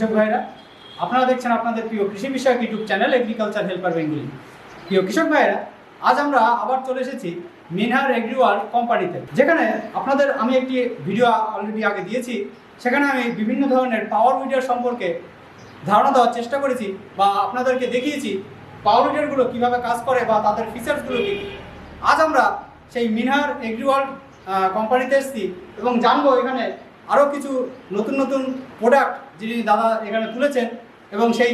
কৃষক ভাইরা, আপনারা দেখছেন আপনাদের প্রিয় কৃষি বিষয়ক YouTube channel agriculture helper Bengali প্রিয় কৃষক ভাইরা, আজ আমরা আবার চলে এসেছি মিনহার এগ্রিওয়াল কোম্পানিতে যেখানে আপনাদের আমি একটি ভিডিও অলরেডি আগে দিয়েছি, সেখানে আমি বিভিন্ন ধরনের পাওয়ার উইডার সম্পর্কে ধারণা দেওয়ার চেষ্টা করেছি বা আপনাদেরকে দেখিয়েছি পাওয়ার উইডারগুলো কীভাবে কাজ করে বা তাদের ফিচার্সগুলো কী। আজ আমরা সেই মিনহার এগ্রিওয়াল কোম্পানিতে এসেছি এবং জানব এখানে আরও কিছু নতুন নতুন প্রোডাক্ট যিনি দাদা এখানে তুলেছেন এবং সেই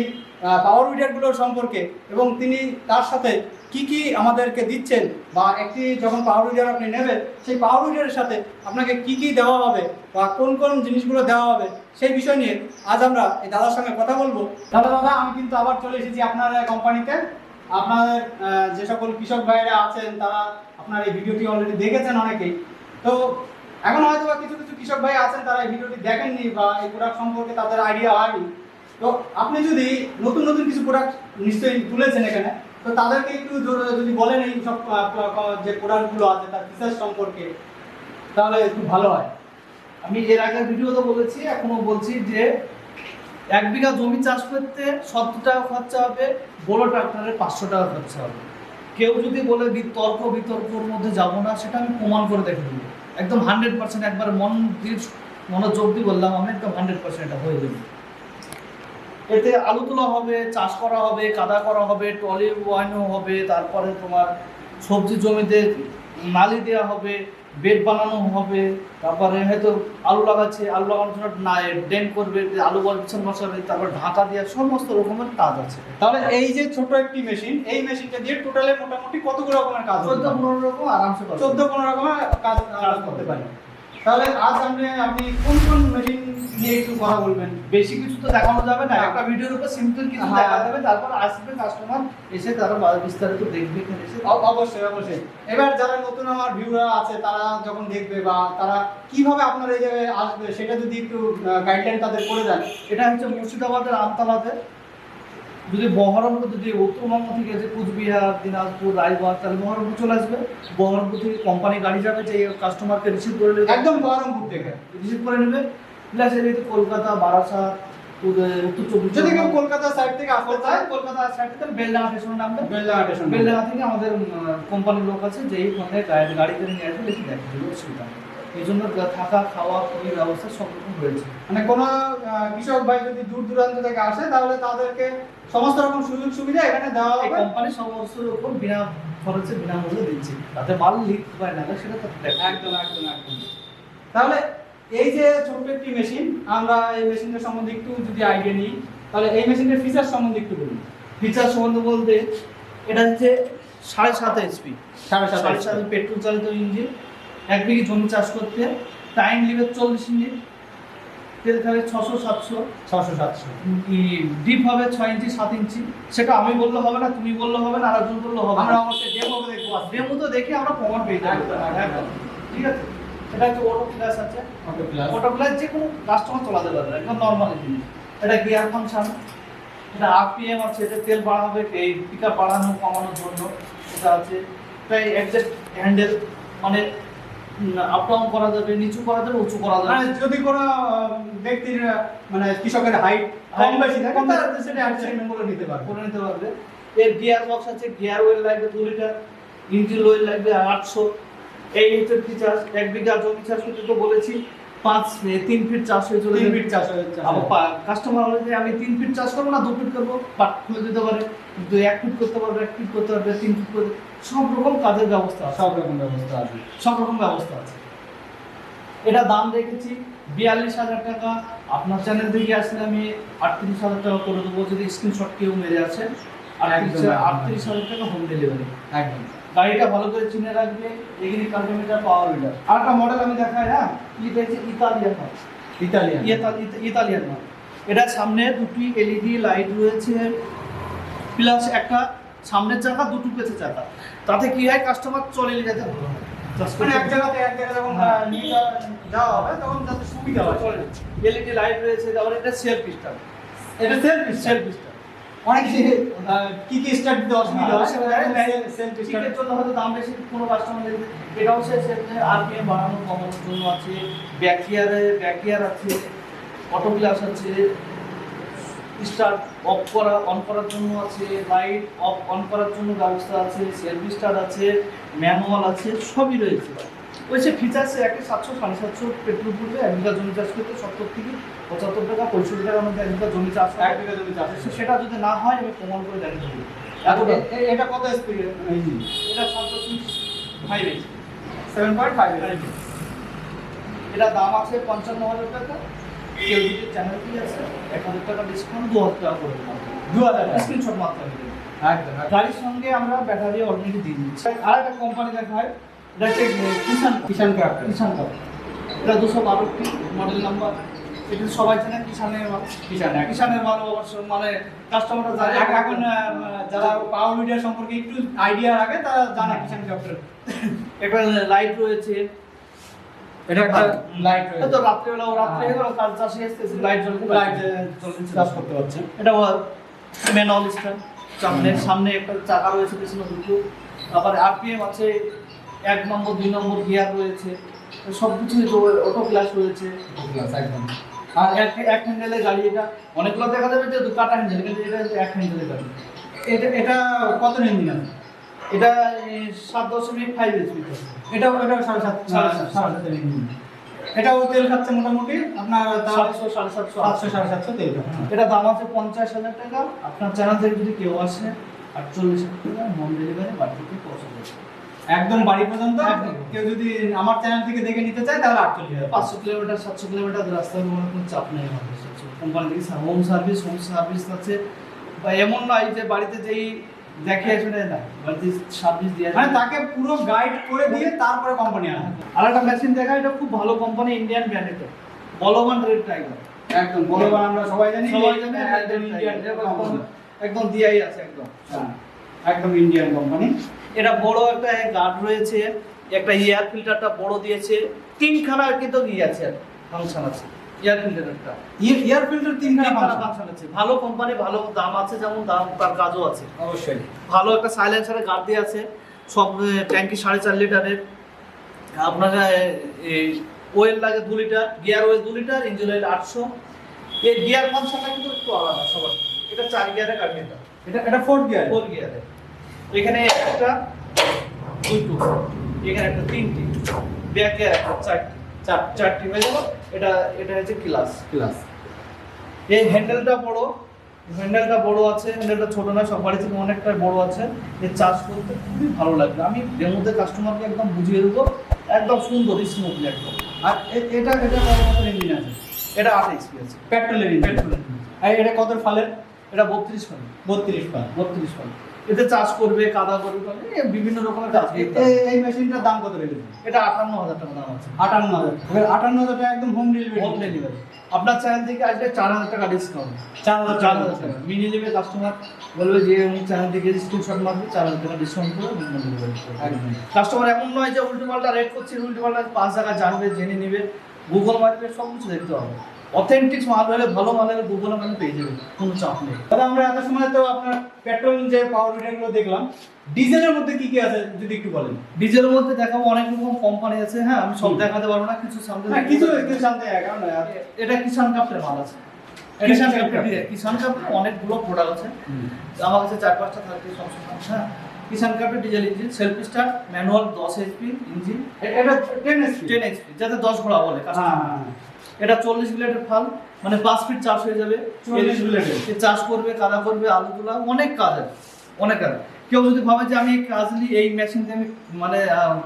পাওয়ার উইডারগুলোর সম্পর্কে এবং তিনি তার সাথে কি কি আমাদেরকে দিচ্ছেন বা একটি যখন পাওয়ার উইডার আপনি নেবেন, সেই পাওয়ার উইডারের সাথে আপনাকে কি কি দেওয়া হবে বা কোন কোন জিনিসগুলো দেওয়া হবে, সেই বিষয় নিয়ে আজ আমরা এই দাদার সঙ্গে কথা বলব। দাদা দাদা, আমি কিন্তু আবার চলে এসেছি আপনার কোম্পানিতে আপনাদের যে সকল কৃষক ভাইয়েরা আছেন, তারা আপনার এই ভিডিওটি অলরেডি দেখেছেন অনেকেই। তো এখন হয়তো কিছু কিছু কৃষক ভাই আছেন, তারা এই ভিডিওটি দেখেননি বা এই প্রোডাক্ট সম্পর্কে তাদের আইডিয়া হয়নি। তো আপনি যদি নতুন নতুন কিছু প্রোডাক্ট নিশ্চয়ই তুলেছেন এখানে, তো তাদেরকে একটু যদি বলেন এই সব যে প্রোডাক্টগুলো আছে তার ফিচার্স সম্পর্কে, তাহলে একটু ভালো হয়। আমি এর আগের ভিডিওতে বলেছি, এখনও বলছি যে এক বিঘা জমি চাষ করতে সত্তর টাকা খরচা হবে, বড় ট্রাক্টরের পাঁচশো টাকা খরচা হবে। কেউ যদি বলে বিতর্ক, বিতর্কর মধ্যে যাব না, সেটা আমি প্রমাণ করে দেখে দেবো একদম হান্ড্রেড পার্সেন্ট একবার মন দিয়ে মনোযোগ দিয়ে বললাম আমি, একদম হান্ড্রেড পার্সেন্ট এটা হয়ে যাবে। এতে আলু তোলা হবে, চাষ করা হবে, কাদা করা হবে টলি ওয়াইনও হবে, তারপরে তোমার সবজি জমিতে নালি দেওয়া হবে বেড বানানো হবে তারপরে হয়তো আলু লাগাচ্ছে আলু লাগানোর জন্য না ড্রেন করবে আলু বলছেন পিছন বসাবে তারপর ঢাকা দেওয়া সমস্ত রকমের কাজ আছে। তাহলে এই যে ছোট একটি মেশিন এই মেশিনটা দিয়ে টোটালে মোটামুটি কতগুলো রকমের কাজ চোদ্দ পনেরো রকম আরামসে। চোদ্দ পনেরো রকমের কাজ কাজ করতে পারি। তাহলে আজ আপনি আপনি কোন কোন মেশিন নিয়ে একটু কথা বলবেন বেশি কিছু তো দেখানো যাবে না একটা ভিডিওর উপর সিম্পল কিছু হ্যাঁ। দেখা যাবে তারপর আসবে কাস্টমার এসে তারা বিস্তারিত দেখবে এসে অবশ্যই অবশ্যই এবার যারা নতুন আমার ভিউরা আছে তারা যখন দেখবে বা তারা কীভাবে আপনার এই জায়গায় আসবে সেটা যদি একটু গাইডলাইন তাদের করে দেন এটা হচ্ছে মুর্শিদাবাদের আমতলাতে যদি বহরমপুর যদি উত্তরবঙ্গ থেকে যে কুচবিহার দিনাজপুর রায়গঞ্জ তাহলে বহরমপুর চলে আসবে। বহরমপুর থেকে কোম্পানি গাড়ি যাবে যে কাস্টমারকে রিসিভ করে নেবে। একদম বহরমপুর থেকে। রিসিভ করে নেবে। প্লাস এর কলকাতা বারাসাত উত্তর চব্বিশ যদি কেউ কলকাতা সাইড থেকে আসতে চায়? কলকাতা সাইড থেকে বেলডাঙ্গা স্টেশনে নামবে। বেলডাঙ্গা স্টেশন বেলডাঙ্গা থেকে আমাদের কোম্পানির লোক আছে যেই ফোনে গাড়ি গাড়ি করে নিয়ে আসবে। বেশি দেখে অসুবিধা নেই। এই জন্য থাকা খাওয়া খুবই ব্যবস্থা সব রকম রয়েছে মানে কোনো কৃষক ভাই যদি দূর দূরান্ত থেকে আসে তাহলে তাদেরকে সমস্ত রকম সুযোগ সুবিধা এখানে দেওয়া হবে। কোম্পানি সমস্ত রকম বিনা খরচে বিনামূল্যে দিচ্ছে। তাতে মাল লিক হয় না সেটা তো একদম একদম একদম। তাহলে এই যে ছোট্ট একটি মেশিন আমরা এই মেশিনটার সম্বন্ধে একটু যদি আইডিয়া নিই তাহলে এই মেশিনের ফিচার সম্বন্ধে একটু বলুন। ফিচার সম্বন্ধে বলতে এটা হচ্ছে সাড়ে সাত এইচপি সাড়ে সাত সাড়ে সাত পেট্রোল চালিত ইঞ্জিন এক বিঘি জমি চাষ করতে টাইম লিবে চল্লিশ মিনিট তেল খাবে ছশো সাতশো। ছশো সাতশো। ডিপ হবে ছয় ইঞ্চি সাত ইঞ্চি? সেটা আমি বললে হবে না তুমি বললে হবে না আরেকজন বললে হবে আমরা অবশ্যই ডেমো দেখব ডেমো তো দেখে আমরা প্রমাণ পেয়ে যাব। ঠিক আছে? এটা হচ্ছে অটো ক্লাস আছে। ওকে প্লাস অটো ক্লাস যে কোনো কাস্টমার চলাতে পারবে একদম নর্মাল জিনিস। এটা গিয়ার ফাংশন এটা আরপিএম আছে এটা তেল বাড়াবে এই পিকআপ বাড়ানো কমানোর জন্য এটা আছে। এটা একজাক্ট হ্যান্ডেল মানে আপ ডাউন করা যাবে নিচু করা যাবে উঁচু করা মানে যাবে যদি কোনো ব্যক্তির মানে কৃষকের হাইট কম বেশি থাকে তাহলে সেটা অ্যাডজাস্টমেন্ট করে নিতে পারবে। করে নিতে পারবে। এর গিয়ার বক্স আছে গিয়ার ওয়েল লাগবে দু লিটার ইঞ্জিন ওয়েল লাগবে আটশো। এই হচ্ছে ফিচার্স এক বিঘা জমি চাষ তো বলেছি পাঁচ তিন ফিট চাষ হয়ে চলে তিন ফিট চাষ হয়ে আবার কাস্টমার যে আমি তিন ফিট চাষ করব না দু ফিট করব পাট খুলে দিতে পারে। কিন্তু এক ফিট করতে পারবে এক ফিট করতে পারবে তিন ফিট করতে সব রকম কাজের ব্যবস্থা আছে। সব রকম ব্যবস্থা আছে। সব রকম ব্যবস্থা আছে। এটা দাম রেখেছি বিয়াল্লিশ হাজার টাকা। আপনার চ্যানেল থেকে আসলে আমি আটত্রিশ হাজার টাকা করে দেবো। যদি স্ক্রিনশট কেউ মেরে একদম। আটত্রিশ হাজার টাকা হোম ডেলিভারি একদম। গাড়িটা ভালো করে চিনে রাখবে এগুলি কার্বোমিটার পাওয়ার উইডার আর একটা মডেল আমি দেখাই হ্যাঁ? এটা দেখছি? ইতালিয়ান হয় ইতালিয়ান ইতালি- ইতালিয়ান মাল এটা সামনে দুটি এলইডি লাইট রয়েছে। প্লাস একটা সামনের চাকা দুটো পেছে চাকা। তাতে কি হয় কাস্টমার চলে যেতে ভালো হয় Just এক জায়গাতে এক জায়গায় যখন হ্যাঁ। নিয়ে যাতে সুবিধা হয় এলইডি লাইট রয়েছে তারপরে এটা সেলফ এটা সেলফ অনেক কি কি স্টার্ট দিতে অসুবিধা হয়? সেলফ স্টার্ট জন্য হয়তো দাম বেশি কোনো কাস্টমার এটাও সে আরপিএম বাড়ানো কমানোর জন্য আছে। আছে। অটো গ্লাস আছে। স্টার্ট অফ করা অন করার জন্য আছে লাইট অফ অন করার জন্য ব্যবস্থা আছে সেলফ স্টার্ট আছে ম্যানুয়াল আছে সবই রয়েছে। ওই সে ফিচার্সে একে সাতশো সাড়ে সাতশো পেট্রোল পড়বে এক বিঘা জমি চাষ করতে সত্তর থেকে পঁচাত্তর টাকা পঁয়ষট্টি টাকার মধ্যে এক বিঘা জমি চাষ এক বিঘা জমি চাষ সেটা যদি না হয় আমি প্রমাণ করে এ- এটা কত স্পিড এটা দশমিক ফাইভ সেভেন পয়েন্ট ফাইভ এটা দাম আছে পঞ্চান্ন হাজার টাকা। কেউ যদি চ্যানেল কি আছে এক হাজার টাকা ডিসকাউন্ট দু হাজার টাকা করে দিলাম দু হাজার। স্ক্রিনশট মাত্রা একদম। গাড়ির সঙ্গে আমরা ব্যাটারি অলরেডি দিয়ে দিচ্ছি। আর একটা কোম্পানি দেখায় এটা হচ্ছে কিষান কিষান ক্রাফট কিষান কাপ এটা দুশো বারোটি মডেল নাম্বার এটা সবাই জানে কিষানের মাল? কিষান, এক- কিষানের মাল অবশ্য মানে কাস্টমাররা জানে। এখন যারা পাওয়ার মিডিয়া সম্পর্কে একটু আইডিয়া রাখে তারা জানে কিষান ক্রাফটের একটা লাইট রয়েছে। এটা একটা লাইট তো রাত্রেবেলা ও রাত্রে হয়ে কাল চাষে আসতেছে লাইট জ্বলতে লাইট চলছে চাষ করতে পারছে। এটা ম্যানুয়াল স্টার সামনে সামনে একটা চাকা রয়েছে পিছনে দুটো। আবার আরপিএম আছে এক নম্বর দুই নম্বর গিয়ার রয়েছে। সব কিছুই অটো ক্লাস রয়েছে। আর এক এক হ্যান্ডেলের গাড়ি এটা। অনেকগুলো দেখা যাবে যে দু কাটা হ্যান্ডেল কিন্তু এটা এক হ্যান্ডেলের গাড়ি। এটা এটা কত ইঞ্জিন আছে? এটা সাত দশমিক ফাইভ এইচপি এটাও এটাও সাড়ে সাত সাড়ে সাত। এটাও তেল খাচ্ছে মোটামুটি আপনার সাতশো সাড়ে সাতশো সাতশো সাড়ে সাতশো তেল এটা দাম আছে পঞ্চাশ হাজার টাকা। আপনার চ্যানেল থেকে যদি কেউ আসে আটচল্লিশ টাকা হোম ডেলিভারি বাড়ি থেকে পৌঁছে একদম বাড়ি পর্যন্ত। কেউ যদি আমার চ্যানেল থেকে দেখে নিতে চায় তাহলে আটচল্লিশ হাজার পাঁচশো কিলোমিটার সাতশো কিলোমিটার রাস্তার কোনো কোনো চাপ নেই কোম্পানি থেকে হোম সার্ভিস হোম সার্ভিস আছে। বা এমন নয় যে বাড়িতে যেই দেখে শুনে না সার্ভিস দিয়ে মানে তাকে পুরো গাইড করে দিয়ে তারপরে কোম্পানি আনা। আর একটা মেশিন দেখা এটা খুব ভালো company Indian branded Balwan red tiger একদম। বলবান আমরা সবাই জানি সবাই জানে একদম ইন্ডিয়ান একদম। দিয়াই আছে একদম। একদম ইন্ডিয়ান কোম্পানি এটা বড় একটা গার্ড রয়েছে একটা এয়ার ফিল্টারটা বড় দিয়েছে তিনখানা কিন্তু ইয়ে আছে ফাংশন আছে। এয়ার ফিল্টারটা এয়ার ফিল্টার তিনখানা তিনখানা function। ফাংশন আছে। ভালো কোম্পানি ভালো দাম আছে যেমন দাম তার কাজও আছে। অবশ্যই। ভালো একটা সাইলেন্সারের গার্ড দিয়ে আছে সব ট্যাঙ্কি সাড়ে চার লিটারের। আপনার এই ওয়েল লাগে দু লিটার গিয়ার ওয়েল দু লিটার ইঞ্জিন অয়েল আটশো। এর গিয়ার ফাংশনটা কিন্তু একটু আলাদা সবার। এটা চার গিয়ারের গাড়ি এটা এটা এটা ফোর্থ গিয়ার ফোর গিয়ারে এখানে একটা দুটো এখানে একটা তিনটি ব্যাক গিয়ার একটা চারটি। চার চারটি হয়ে গেল এটা এটা হচ্ছে ক্লাস ক্লাস এই হ্যান্ডেলটা বড়। হ্যান্ডেলটা বড় আছে হ্যান্ডেলটা ছোট না সব বাড়ি থেকে অনেকটা বড় আছে। এর চার্জ করতে খুবই ভালো লাগবে। আমি এর মধ্যে কাস্টমারকে একদম বুঝিয়ে দেবো একদম সুন্দর স্মুথলি একদম। আর এটা এটা কত মতো ইঞ্জিন আছে? এটা আট এক্সপি আছে। পেট্রোলের ইঞ্জিন পেট্রোলের আর এটা কত ফালের? এটা বত্রিশ ফান বত্রিশ ফাল। বত্রিশ ফান এতে চার্জ করবে কাদা করবে বিভিন্ন রকমের কাজ এই- মেশিনটার দাম কত রেখেছে এটা আটান্ন হাজার টাকা দাম আছে। আটান্ন হাজার এবার আটান্ন হাজার টাকা একদম হোম ডেলিভারি হোম ডেলিভারি আপনার চ্যানেল থেকে আসলে চার হাজার টাকা ডিসকাউন্ট চার হাজার চার হাজার টাকা। মিনিয়ে নেবে কাস্টমার বলবে যে আমি চ্যানেল থেকে স্ক্রিনশট মারবে চার হাজার টাকা ডিসকাউন্ট করে হোম ডেলিভারি কাস্টমার এমন নয় যে উল্টো পাল্টা রেট করছে উল্টো পাল্টা পাঁচ টাকা জানবে জেনে নেবে। গুগল মার্কেট সব কিছু দেখতে হবে। অথেন্টিক মাল হলে ভালো মাল হলে গুগলে মানে পেয়ে যাবে কোনো চাপ নেই। দাদা আমরা এত সময় তো আপনার পেট্রোল যে পাওয়ারগুলো দেখলাম ডিজেলের মধ্যে কি কি আছে যদি একটু বলেন? ডিজেলের মধ্যে দেখাবো অনেক রকম কোম্পানি আছে হ্যাঁ আমি সব দেখাতে পারব না কিছু সামনে হ্যাঁ কিছু কিছু হয় কারণ এটা কিষান কাপের মাল আছে। কিষান কাপের। কিষান কাপের অনেকগুলো প্রোডাক্ট আছে। আমার কাছে চার পাঁচটা থাকে সবসময় হ্যাঁ। কিষান কাপের diesel engine self start manual দশ এইচপি ইঞ্জিন এটা টেন এসপি টেন এইচপি যাতে দশ ঘোড়া বলে হ্যাঁ। এটা চল্লিশ ব্লেডের ফাল মানে পাঁচ ফিট চাষ হয়ে যাবে। 40 ব্লেডের। এ চাষ করবে কাদা করবে আলু তোলা অনেক কাজ আছে অনেক কাজ। কেউ যদি ভাবে যে আমি এই কাজ নিয়ে এই মেশিন দিয়ে আমি মানে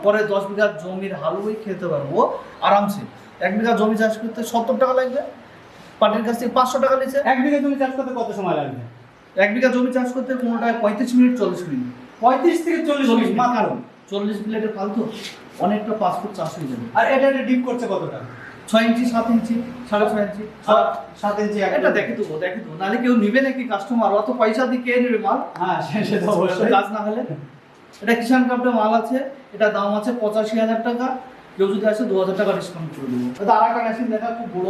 পরে দশ বিঘা জমির হালুই খেতে পারব আরামসে। এক বিঘা জমি চাষ করতে সত্তর টাকা লাগবে? পাটের কাছ থেকে পাঁচশো টাকা নিচ্ছে। এক বিঘা জমি চাষ করতে কত সময় লাগবে? এক বিঘা জমি চাষ করতে কোনোটায় পঁয়ত্রিশ মিনিট চল্লিশ মিনিট। পঁয়ত্রিশ থেকে চল্লিশ চল্লিশ মিনিট। মিনিট কারণ চল্লিশ প্লেটের ফাল তো অনেকটা ফুট চাষ হয়ে যাবে। আর এটা এটা ডিপ করছে কতটা? ছয় ইঞ্চি সাত ইঞ্চি সাড়ে ছয় ইঞ্চি সাত ইঞ্চি এটা দেখে দেবো দেখে দেবো। নাহলে কেউ নিবে নাকি কাস্টমার অত পয়সা দিয়ে কে নেবে মাল? হ্যাঁ সে- সে তো অবশ্যই। কাজ না হলে। এটা কিষান কাপটা মাল আছে এটা দাম আছে পঁচাশি হাজার টাকা। কেউ যদি আসে দু হাজার টাকা ডিসকাউন্ট করে দেবো। এটা আর একটা মেশিন দেখা খুব বড়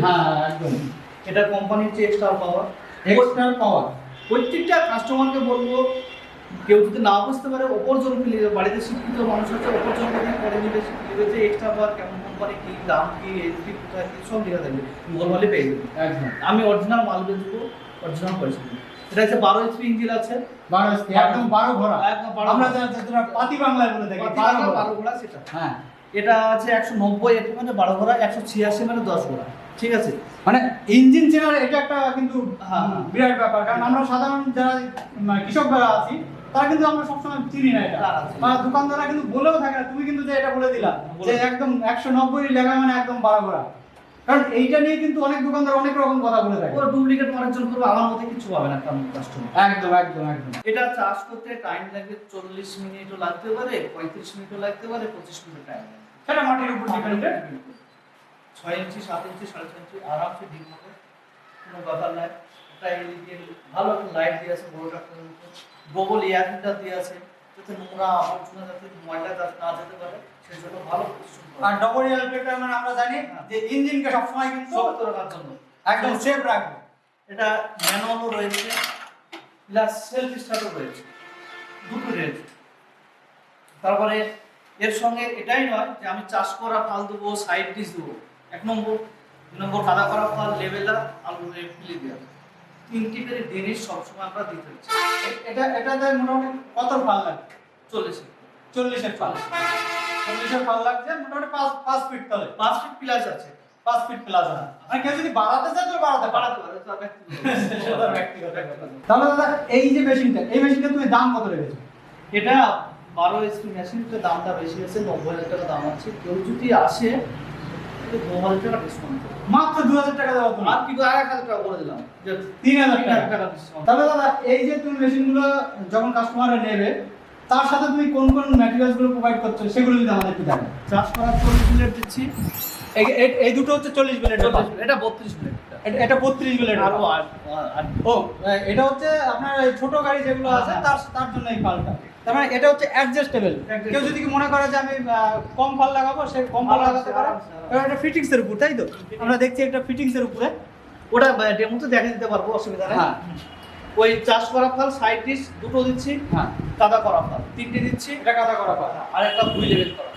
হ্যাঁ একদম। এটা কোম্পানির যে এক্সট্রা পাওয়ার এক্সট্রা পাওয়ার প্রত্যেকটা কাস্টমারকে বলব কেউ যদি না বুঝতে পারে ওপর জন বাড়িতে শিক্ষিত মানুষ আছে করে নিবে। নিবে যে এক্সট্রা পাওয়ার কেমন কোম্পানি কি দাম কি এইচপি কোথায় কি সব লেখা থাকবে গুগল মালে পেয়ে যাবে। একদম। আমি অরিজিনাল মাল বেচবো অরিজিনাল পয়সা এটা হচ্ছে বারো এইচপি ইঞ্জিন আছে। বারো HP, একদম বারো ঘোড়া। বারো আমরা যেটা পাতি বাংলায় বলে থাকি বারো বারো ঘোড়া, বারো সেটা হ্যাঁ। এটা আছে একশো নব্বই এটি মানে বারো ঘোড়া একশো ছিয়াশি মানে দশ ঘোড়া। ঠিক আছে? মানে ইঞ্জিন চেনার এটা একটা কিন্তু হ্যাঁ। বিরাট ব্যাপার। কারণ আমরা সাধারণ যারা মানে কৃষক যারা আছি তারা কিন্তু আমরা সবসময় চিনি না এটা। মানে দোকানদাররা কিন্তু বলেও থাকে না তুমি কিন্তু যে এটা বলে দিলা বলে যে একদম একশো নব্বই লেখা মানে একদম বারো ঘোড়া কারণ এইটা নিয়ে কিন্তু অনেক দোকানদার অনেক রকম কথা বলে থাকে। ওরা ডুপ্লিকেট অনেকজন করবে আমার মধ্যে কিছু পাবে না কাস্টমার একদম একদম একদম। এটা চার্জ করতে টাইম লাগবে চল্লিশ মিনিটও লাগতে পারে পঁয়ত্রিশ মিনিটও লাগতে পারে পঁচিশ মিনিট টাইম সেটা মাটির উপর ডিপেন্ডেড ছয় ইঞ্চি সাত ইঞ্চি সাড়ে ছয় ইঞ্চি আরামসে ডিম হবে। কোনো ব্যাপার নাই। একটা ভালো একটা লাইট দিয়ে আছে বড় ডবল এয়ার ফিল্টার দিয়ে আছে যাতে নোংরা আবর্জনা যাতে ময়লা যাতে না যেতে পারে সেই জন্য ভালো আর ডবল মানে আমরা জানি যে ইঞ্জিনকে সবসময় কিন্তু শক্ত রাখার জন্য। একদম সেফ রাখবে। এটা ম্যানুয়ালও রয়েছে প্লাস সেলফ স্টার্টও রয়েছে দুটো রয়েছে। তারপরে এর সঙ্গে এটাই নয় যে আমি চাষ করা ফাল দেবো সাইড ডিশ দেবো। এক নম্বর দুই নম্বর কাদা করা ফাল লেবেলার আলু ফিলে দেওয়া। তিনটি করে জিনিস সবসময় আমরা দিতে হচ্ছে। এটা এটাতে মোটামুটি কত ফাল লাগে? চল্লিশে চল্লিশের ফাল। চল্লিশের ফাল লাগছে মোটামুটি পাঁচ পাঁচ ফিট তলে। পাঁচ ফিট প্লাস আছে। পাঁচ ফিট প্লাস আছে আর কেউ যদি বাড়াতে চায় তো বাড়াতে বাড়াতে পারে। তাহলে দাদা এই যে মেশিনটা এই মেশিনটা তুমি দাম কত রেখেছো? এটা বারো এসপি মেশিনটার দামটা বেশি আছে নব্বই হাজার টাকা দাম আছে। কেউ যদি আসে হাজার টাকা ডিসকাউন্ট মাত্র দু হাজার টাকা দেওয়া আর কি আর এক হাজার টাকা করে দিলাম। তিন হাজার টাকা। ডিসকাউন্ট তাহলে দাদা এই যে তুমি মেশিনগুলো যখন কাস্টমাররা নেবে তার সাথে তুমি কোন কোন ম্যাটেরিয়ালসগুলো প্রোভাইড করছ সেগুলো যদি আমাদের একটু দেখো চাষ করার চল্লিশ মিনিট দিচ্ছি। এই- দুটো হচ্ছে চল্লিশ বিলেট এটা বত্রিশ মিনিট এটা বত্রিশ বিলেট আরও ও এটা হচ্ছে আপনার ছোট গাড়ি যেগুলো আছে তার তার জন্য এই ফালটা তার মানে এটা হচ্ছে অ্যাডজাস্টেবল। কেউ যদি কি মনে করে যে আমি কম ফাল লাগাবো সে কম ফাল লাগাতে পারে। আরামসে। এটা ফিটিংস এর উপর তাই তো? আমরা দেখছি একটা ফিটিংস এর উপরে। ওটা ডেমো তো দেখে দিতে পারব অসুবিধা নেই। হ্যাঁ। ওই চাষ করা ফল সাইড ডিশ দুটো দিচ্ছি হ্যাঁ। কাদা করা ফল। তিনটে দিচ্ছি এটা কাদা করা পায় আর একটা ভুই লেভেল করা।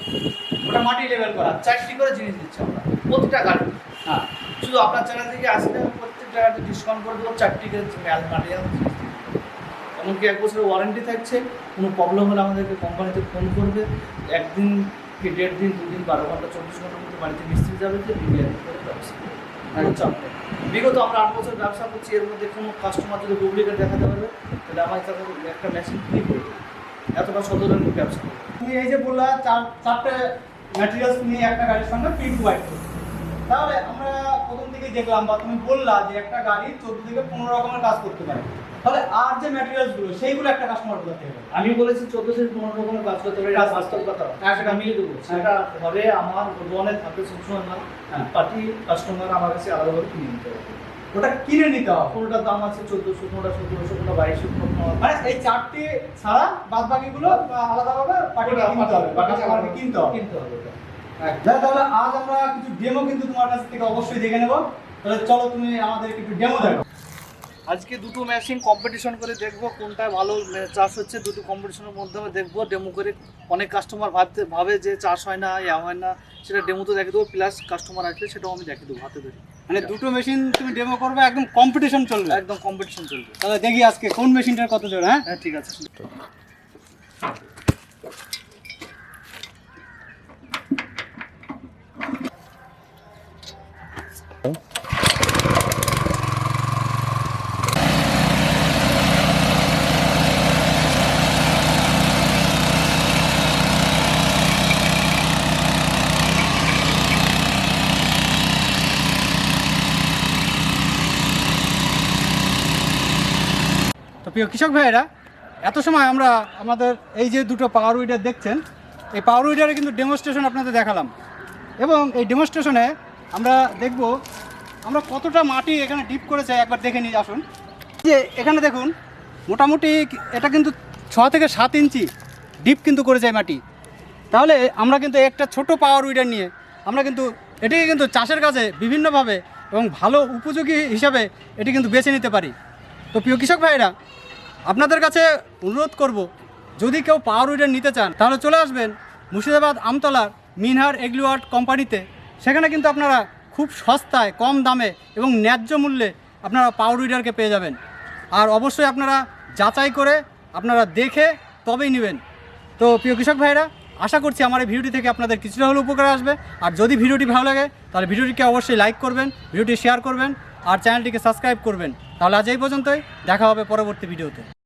ওটা মাটি লেভেল করা। চারটি করে জিনিস দিচ্ছি আমরা প্রতিটা গাড়ি। হ্যাঁ। শুধু আপনার চ্যানেল থেকে আসলে প্রত্যেক জায়গাতে ডিসকাউন্ট করে দেবো চারটি করে ম্যাল মাটিয়াল এমনকি এক বছরের ওয়ারেন্টি থাকছে, কোনো প্রবলেম হলে আমাদেরকে কোম্পানিতে ফোন করবে। একদিন কি দেড় দিন, দুদিন, বারো ঘণ্টা, চব্বিশ ঘণ্টার মধ্যে বাড়িতে মিস্ত্রি যাবে যে রিপেয়ারিং করে ব্যবসা কোনো বিগত আমরা আট বছর ব্যবসা করছি, এর মধ্যে কোনো কাস্টমার যদি ডুপ্লিকেট দেখাতে পারবে, তাহলে আমার কাছে একটা মেশিন ফ্রি করে দেবে। এতটা সদরের ব্যবসা করবে। তুমি এই যে বললা, চার, চারটে ম্যাটেরিয়ালস নিয়ে একটা গাড়ির সঙ্গে ফ্রি প্রোভাইড করো তাহলে আমরা প্রথম থেকে দেখলাম বা তুমি বললা যে একটা গাড়ি চোদ্দ থেকে পনেরো রকমের কাজ করতে পারে। তাহলে আর যে ম্যাটেরিয়ালসগুলো সেইগুলো একটা কাস্টমার কোথা থেকে আমি বলেছি চোদ্দ থেকে পনেরো রকমের কাজ করতে হবে এটা বাস্তব কথা হ্যাঁ, সেটা মিলিয়ে দেবো। সেটা ঘরে আমার গোডওয়ানে থাকবে সবসময় হ্যাঁ। পার্টি কাস্টমার আমার কাছে আলাদাভাবে কিনে নিতে হবে। ওটা কিনে নিতে হবে। কোনোটার দাম আছে চোদ্দোশো কোনোটা সতেরোশো কোনোটা বাইশশো মানে এই চারটি ছাড়া বাদ বাকিগুলো আলাদাভাবে পাঠিয়ে কিনতে হবে। কাস্টমারকে কিনতে হবে। কিনতে হবে ওটা। যা তাহলে আজ আমরা কিছু ডেমো কিন্তু তোমার কাছ থেকে অবশ্যই দেখে নেব। তাহলে চলো তুমি আমাদের একটু ডেমো দেখো আজকে দুটো মেশিন কম্পিটিশন করে দেখব কোনটা ভালো চাষ হচ্ছে দুটো কম্পিটিশনের মাধ্যমে দেখব। ডেমো করে অনেক কাস্টমার ভাবতে ভাবে যে চাষ হয় না ইয়া হয় না সেটা ডেমোতে দেখে দেবো প্লাস কাস্টমার আসলে সেটাও আমি দেখে দেবো হাতে ধরে। মানে দুটো মেশিন তুমি ডেমো করবে একদম কম্পিটিশন চলবে? একদম কম্পিটিশন চলবে। তাহলে দেখি আজকে কোন মেশিনটার কত জোর হ্যাঁ? হ্যাঁ ঠিক আছে। প্রিয় কৃষক ভাইয়েরা, এত সময় আমরা আমাদের এই যে দুটো পাওয়ার উইডার দেখছেন, এই পাওয়ার উইডারে কিন্তু ডেমনস্ট্রেশন আপনাদের দেখালাম। এবং এই ডেমনস্ট্রেশনে আমরা দেখব আমরা কতটা মাটি এখানে ডিপ করেছে, একবার দেখে নিয়ে আসুন। যে এখানে দেখুন, মোটামুটি এটা কিন্তু ছ থেকে সাত ইঞ্চি ডিপ কিন্তু করেছে এই মাটি। তাহলে আমরা কিন্তু একটা ছোট পাওয়ার উইডার নিয়ে আমরা কিন্তু এটিকে কিন্তু চাষের কাজে বিভিন্নভাবে এবং ভালো উপযোগী হিসাবে এটি কিন্তু বেছে নিতে পারি। তো প্রিয় কৃষক ভাইরা আপনাদের কাছে অনুরোধ করব, যদি কেউ পাওয়ার উইডার নিতে চান, তাহলে চলে আসবেন মুর্শিদাবাদ আমতলার মিনহার এগ্লিওয়ার্ড কোম্পানিতে। সেখানে কিন্তু আপনারা খুব সস্তায়, কম দামে এবং ন্যায্য মূল্যে আপনারা পাওয়ার উইডারকে পেয়ে যাবেন। আর অবশ্যই আপনারা যাচাই করে আপনারা দেখে তবেই নেবেন। তো প্রিয় কৃষক ভাইরা আশা করছি আমার এই ভিডিওটি থেকে আপনাদের কিছুটা হলেও উপকার আসবে। আর যদি ভিডিওটি ভালো লাগে, তাহলে ভিডিওটিকে অবশ্যই লাইক করবেন, ভিডিওটি শেয়ার করবেন। আর চ্যানেলটিকে সাবস্ক্রাইব করবেন। তাহলে আজ এই পর্যন্তই। দেখা হবে পরবর্তী ভিডিওতে।